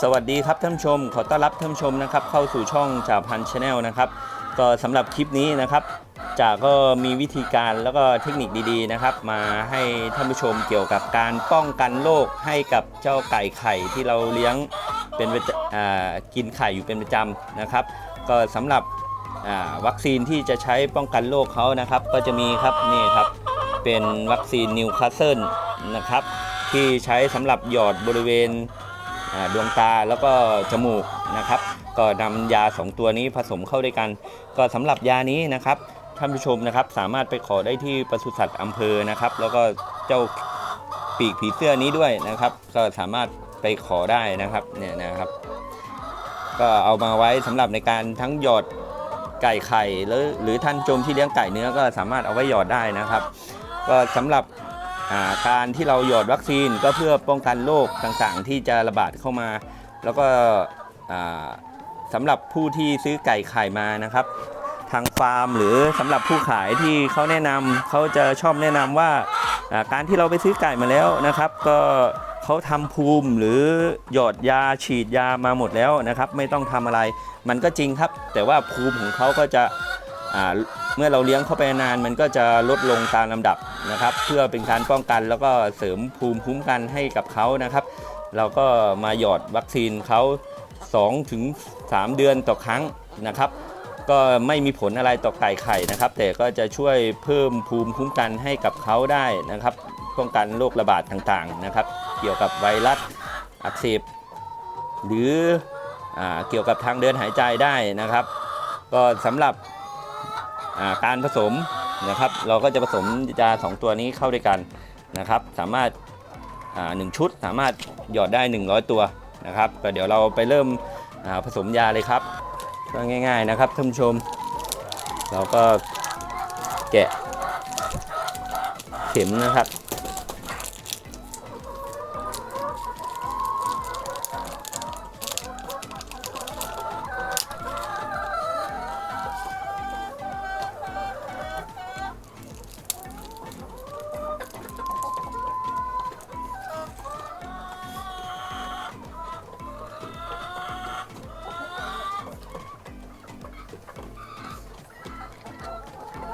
สวัสดีครับท่านผู้ชม ขอต้อนรับท่านผู้ชมนะครับเข้าสู่ช่องจ่าพันชาแนลนะครับก็สำหรับคลิปนี้นะครับจ่าก็มีวิธีการแล้วก็เทคนิคดีๆนะครับ มาให้ท่านผู้ชมเกี่ยวกับการป้องกันโรคให้กับเจ้าไก่ไข่ที่เราเลี้ยงเป็นประจอ่ากินไข่อยู่เป็นประจำนะครับ ก็สำหรับอ่าวัคซีนที่จะใช้ป้องกันโรคเขานะครับ ก็จะมีครับนี่ครับเป็นวัคซีนนิวคาสเซิลนะครับที่ใช้สำหรับหยอดบริเวณ ดวงตาแล้วก็จมูกนะครับ ก็นำยา 2 ตัวนี้ผสมเข้าด้วยกัน ก็สำหรับยานี้นะครับท่านผู้ชมนะครับสามารถไปขอได้ที่ปศุสัตว์อำเภอนะครับ แล้วก็เจ้าปีกผีเสื้อนี้ด้วยนะครับ ก็สามารถไปขอได้นะครับเนี่ยนะครับ ก็เอามาไว้สำหรับในการทั้งหยอดไก่ไข่หรือหรือท่านชมที่เลี้ยงไก่เนื้อก็สามารถเอาไว้หยอดได้นะครับ ก็สำหรับ การที่เราหยอดวัคซีนก็เพื่อป้องกันโรคต่างๆ ที่จะระบาดเข้ามา แล้วก็สำหรับผู้ที่ซื้อไก่ไข่มานะครับ ทางฟาร์มหรือสำหรับผู้ขายที่เขาแนะนำเขาจะชอบแนะนำว่าการที่เราไปซื้อไก่มาแล้วนะครับ ก็เขาทำภูมิหรือหยอดยาฉีดยามาหมดแล้วนะครับ ไม่ต้องทำอะไร มันก็จริงครับ แต่ว่าภูมิของเขาก็จะ เมื่อเราเลี้ยงเข้าไปนานมันก็จะลดลงตามลำดับนะครับ เพื่อเป็นการป้องกันแล้วก็เสริมภูมิคุ้มกันให้กับเขานะครับ เราก็มาหยอดวัคซีนเขา2ถึง3เดือนต่อครั้งนะครับ ก็ไม่มีผลอะไรต่อไก่ไข่นะครับ แต่ก็จะช่วยเพิ่มภูมิคุ้มกันให้กับเขาได้นะครับ ป้องกันโรคระบาดต่างๆนะครับ เกี่ยวกับไวรัสอักเสบหรืออเกี่ยวกับทางเดินหายใจได้นะครับ ก็สำหรับ การผสมนะครับ เราก็จะผสมยา2ตัวนี้เข้าด้วยกันนะครับ สามารถหนึ่งชุดสามารถหยอดได้ 100 ตัวนะครับก็เดี๋ยวเราไปเริ่มผสมยาเลยครับก็ง่าย ๆนะครับท่านผู้ชม เราก็แกะเข็มนะครับ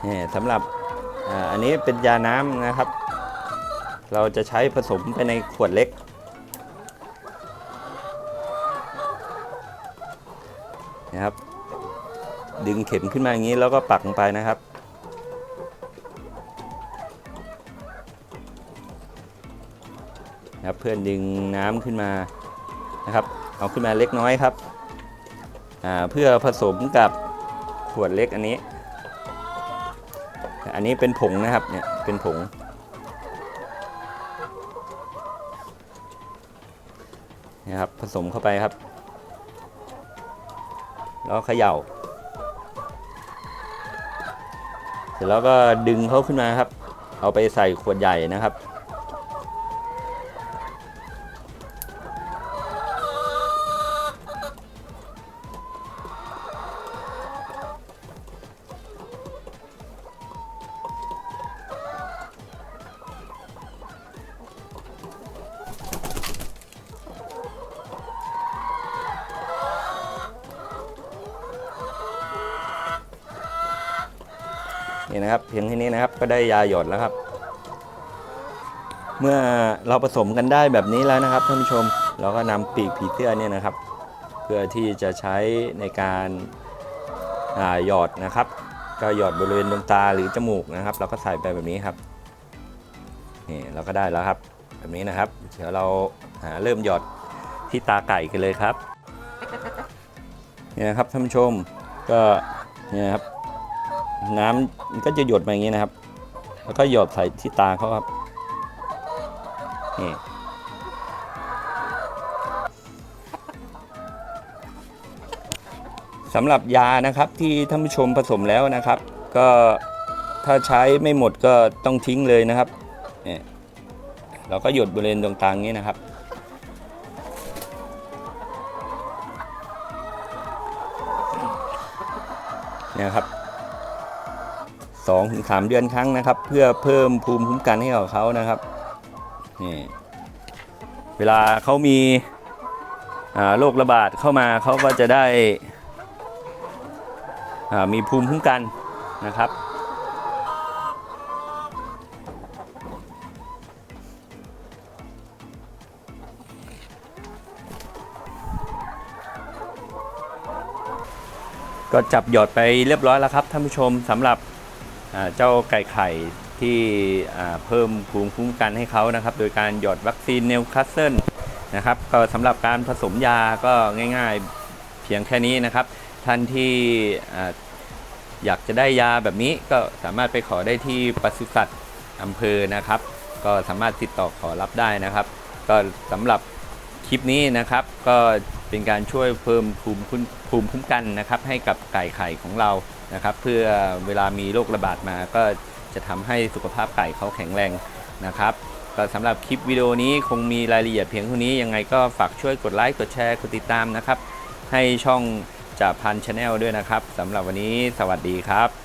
นี่สำหรับอันนี้เป็นยาน้ำนะครับ เราจะใช้ผสมไปในขวดเล็ก นะครับ ดึงเข็มขึ้นมาอย่างนี้แล้วก็ปักลงไปนะครับนะครับเพื่อนดึงน้ำขึ้นมานะครับ เอาขึ้นมาเล็กน้อยครับเพื่อผสมกับขวดเล็กอันนี้ อันนี้เป็นผงนะครับเนี่ยเป็นผง นะครับผสมเข้าไปครับ แล้วเขย่า เสร็จแล้วก็ดึงเขาขึ้นมาครับ เอาไปใส่ขวดใหญ่นะครับ นี่นะครับเพียงแค่นี้นะครับก็ได้ยาหยดแล้วครับ เมื่อเราผสมกันได้แบบนี้แล้วนะครับท่านผู้ชมเราก็นำปีกผีเสื้อเนี่ยนะครับ เพื่อที่จะใช้ในการหยอดนะครับ ก็หยอดบริเวณดวงตาหรือจมูกนะครับ เราก็ใส่ไปแบบนี้ครับนี่เราก็ได้แล้วครับ แบบนี้นะครับ เดี๋ยวเราหาเริ่มหยอดที่ตาไก่กันเลยครับนี่นะครับท่านผู้ชมก็นี่นะครับ น้ำมันก็จะหยดมาอย่างนี้นะครับ แล้วก็หยดใส่ที่ตาเขาครับนี่สำหรับยานะครับที่ท่านผู้ชมผสมแล้วนะครับ ก็ถ้าใช้ไม่หมดก็ต้องทิ้งเลยนะครับเนี่ยเราก็หยดบริเวณตรงกลางนี้นะครับ เนี่ยครับ สองถึงสามเดือนครั้งนะครับ เพื่อเพิ่มภูมิคุ้มกันให้กับเขานะครับนี่เวลาเขามีโรคระบาดเข้ามาเขาก็จะได้อ่ามีภูมิคุ้มกันนะครับ ก็จับหยอดไปเรียบร้อยแล้วครับท่านผู้ชมสำหรับ เจ้าไก่ไข่ที่เพิ่มภูมิคุ้มกันให้เขานะครับ โดยการหยอดวัคซีนเนวคาสเซิลนะครับก็สำหรับการผสมยาก็ง่ายๆเพียงแค่นี้นะครับ ท่านที่อยากจะได้ยาแบบนี้ก็สามารถไปขอได้ที่ปศุสัตว์อำเภอนะครับ ก็สามารถติดต่อขอรับได้นะครับ ก็สำหรับคลิปนี้นะครับก็ เป็นการช่วยเพิ่มภูมิคุ้มภูมิคุ้มกันนะครับให้กับไก่ไข่ของเรานะครับ เพื่อเวลามีโรคระบาดมาก็จะทำให้สุขภาพไก่เขาแข็งแรงนะครับก็สำหรับคลิปวิดีโอนี้คงมีรายละเอียดเพียงเท่านี้ยังไงก็ฝากช่วยกดไลค์กดแชร์กดติดตามนะครับ ให้ช่องจ่าพันชาแนลด้วยนะครับสำหรับวันนี้สวัสดีครับ